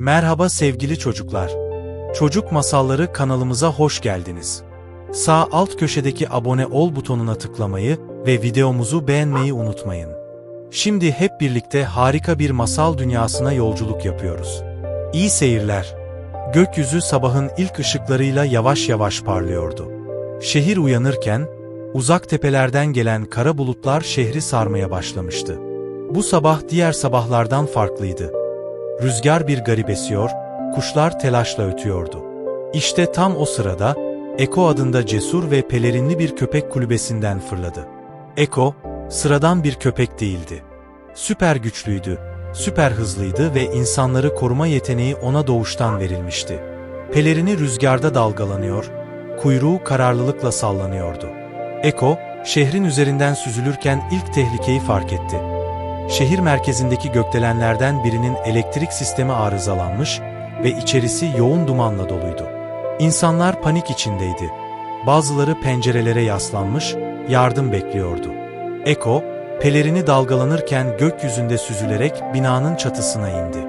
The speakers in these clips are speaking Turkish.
Merhaba sevgili çocuklar. Çocuk Masalları kanalımıza hoş geldiniz. Sağ alt köşedeki abone ol butonuna tıklamayı ve videomuzu beğenmeyi unutmayın. Şimdi hep birlikte harika bir masal dünyasına yolculuk yapıyoruz. İyi seyirler. Gökyüzü sabahın ilk ışıklarıyla yavaş yavaş parlıyordu. Şehir uyanırken, uzak tepelerden gelen kara bulutlar şehri sarmaya başlamıştı. Bu sabah diğer sabahlardan farklıydı. Rüzgar bir garip esiyor, kuşlar telaşla ötüyordu. İşte tam o sırada, Eko adında cesur ve pelerinli bir köpek kulübesinden fırladı. Eko, sıradan bir köpek değildi. Süper güçlüydü, süper hızlıydı ve insanları koruma yeteneği ona doğuştan verilmişti. Pelerini rüzgarda dalgalanıyor, kuyruğu kararlılıkla sallanıyordu. Eko, şehrin üzerinden süzülürken ilk tehlikeyi fark etti. Şehir merkezindeki gökdelenlerden birinin elektrik sistemi arızalanmış ve içerisi yoğun dumanla doluydu. İnsanlar panik içindeydi. Bazıları pencerelere yaslanmış, yardım bekliyordu. Eko, pelerini dalgalanırken gökyüzünde süzülerek binanın çatısına indi.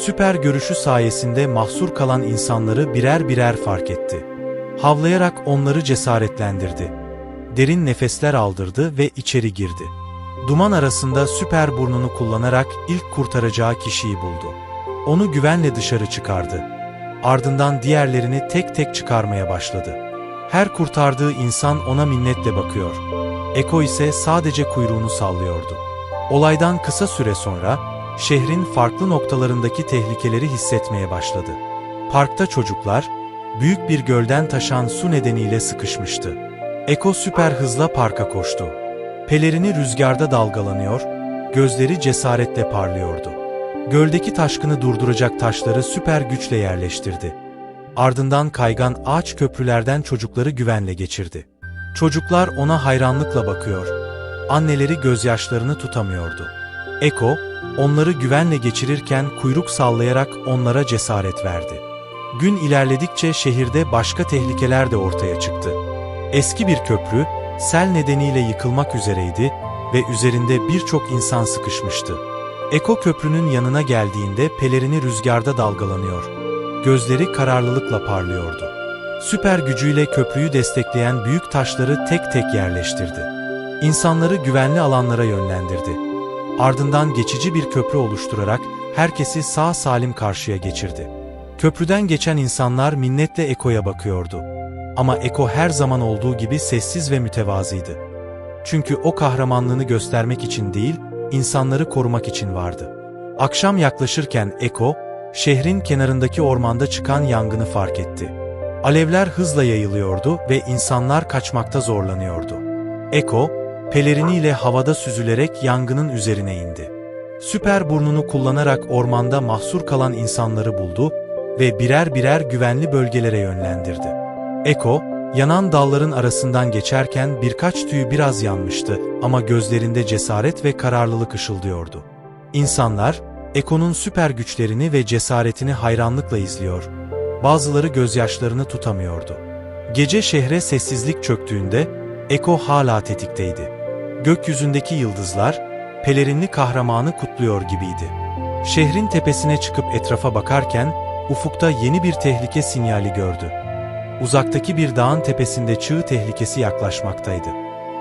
Süper görüşü sayesinde mahsur kalan insanları birer birer fark etti. Havlayarak onları cesaretlendirdi. Derin nefesler aldırdı ve içeri girdi. Duman arasında süper burnunu kullanarak ilk kurtaracağı kişiyi buldu. Onu güvenle dışarı çıkardı. Ardından diğerlerini tek tek çıkarmaya başladı. Her kurtardığı insan ona minnetle bakıyor. Eko ise sadece kuyruğunu sallıyordu. Olaydan kısa süre sonra şehrin farklı noktalarındaki tehlikeleri hissetmeye başladı. Parkta çocuklar büyük bir gölden taşan su nedeniyle sıkışmıştı. Eko süper hızla parka koştu. Pelerini rüzgarda dalgalanıyor, gözleri cesaretle parlıyordu. Göldeki taşkını durduracak taşları süper güçle yerleştirdi. Ardından kaygan ağaç köprülerden çocukları güvenle geçirdi. Çocuklar ona hayranlıkla bakıyor. Anneleri gözyaşlarını tutamıyordu. Eko, onları güvenle geçirirken kuyruk sallayarak onlara cesaret verdi. Gün ilerledikçe şehirde başka tehlikeler de ortaya çıktı. Eski bir köprü, sel nedeniyle yıkılmak üzereydi ve üzerinde birçok insan sıkışmıştı. Eko köprünün yanına geldiğinde pelerini rüzgarda dalgalanıyor. Gözleri kararlılıkla parlıyordu. Süper gücüyle köprüyü destekleyen büyük taşları tek tek yerleştirdi. İnsanları güvenli alanlara yönlendirdi. Ardından geçici bir köprü oluşturarak herkesi sağ salim karşıya geçirdi. Köprüden geçen insanlar minnetle Eko'ya bakıyordu. Ama Eko her zaman olduğu gibi sessiz ve mütevazıydı. Çünkü o kahramanlığını göstermek için değil, insanları korumak için vardı. Akşam yaklaşırken Eko, şehrin kenarındaki ormanda çıkan yangını fark etti. Alevler hızla yayılıyordu ve insanlar kaçmakta zorlanıyordu. Eko, peleriniyle havada süzülerek yangının üzerine indi. Süper burnunu kullanarak ormanda mahsur kalan insanları buldu ve birer birer güvenli bölgelere yönlendirdi. Eko, yanan dalların arasından geçerken birkaç tüyü biraz yanmıştı ama gözlerinde cesaret ve kararlılık ışıldıyordu. İnsanlar, Eko'nun süper güçlerini ve cesaretini hayranlıkla izliyor. Bazıları gözyaşlarını tutamıyordu. Gece şehre sessizlik çöktüğünde Eko hala tetikteydi. Gökyüzündeki yıldızlar, pelerinli kahramanı kutluyor gibiydi. Şehrin tepesine çıkıp etrafa bakarken, ufukta yeni bir tehlike sinyali gördü. Uzaktaki bir dağın tepesinde çığ tehlikesi yaklaşmaktaydı.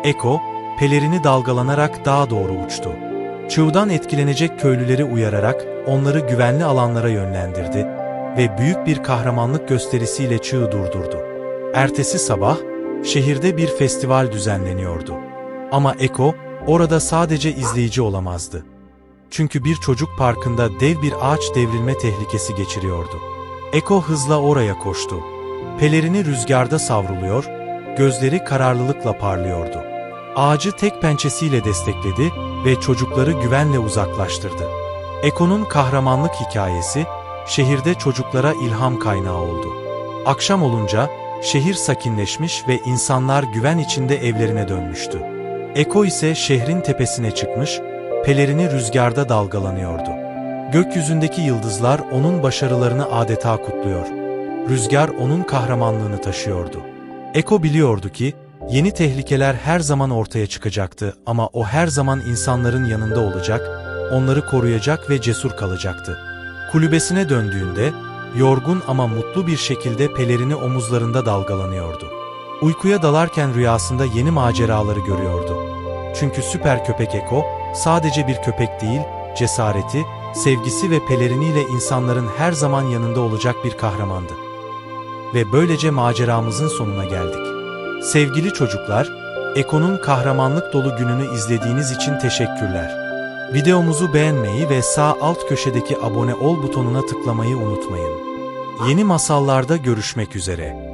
Eko, pelerini dalgalanarak dağa doğru uçtu. Çığdan etkilenecek köylüleri uyararak onları güvenli alanlara yönlendirdi ve büyük bir kahramanlık gösterisiyle çığı durdurdu. Ertesi sabah, şehirde bir festival düzenleniyordu. Ama Eko, orada sadece izleyici olamazdı. Çünkü bir çocuk parkında dev bir ağaç devrilme tehlikesi geçiriyordu. Eko hızla oraya koştu. Pelerini rüzgarda savruluyor, gözleri kararlılıkla parlıyordu. Ağacı tek pençesiyle destekledi ve çocukları güvenle uzaklaştırdı. Eko'nun kahramanlık hikayesi, şehirde çocuklara ilham kaynağı oldu. Akşam olunca, şehir sakinleşmiş ve insanlar güven içinde evlerine dönmüştü. Eko ise şehrin tepesine çıkmış, pelerini rüzgarda dalgalanıyordu. Gökyüzündeki yıldızlar onun başarılarını adeta kutluyor. Rüzgar onun kahramanlığını taşıyordu. Eko biliyordu ki, yeni tehlikeler her zaman ortaya çıkacaktı ama o her zaman insanların yanında olacak, onları koruyacak ve cesur kalacaktı. Kulübesine döndüğünde, yorgun ama mutlu bir şekilde pelerini omuzlarında dalgalanıyordu. Uykuya dalarken rüyasında yeni maceraları görüyordu. Çünkü süper köpek Eko, sadece bir köpek değil, cesareti, sevgisi ve peleriniyle insanların her zaman yanında olacak bir kahramandı. Ve böylece maceramızın sonuna geldik. Sevgili çocuklar, Eko'nun kahramanlık dolu gününü izlediğiniz için teşekkürler. Videomuzu beğenmeyi ve sağ alt köşedeki abone ol butonuna tıklamayı unutmayın. Yeni masallarda görüşmek üzere.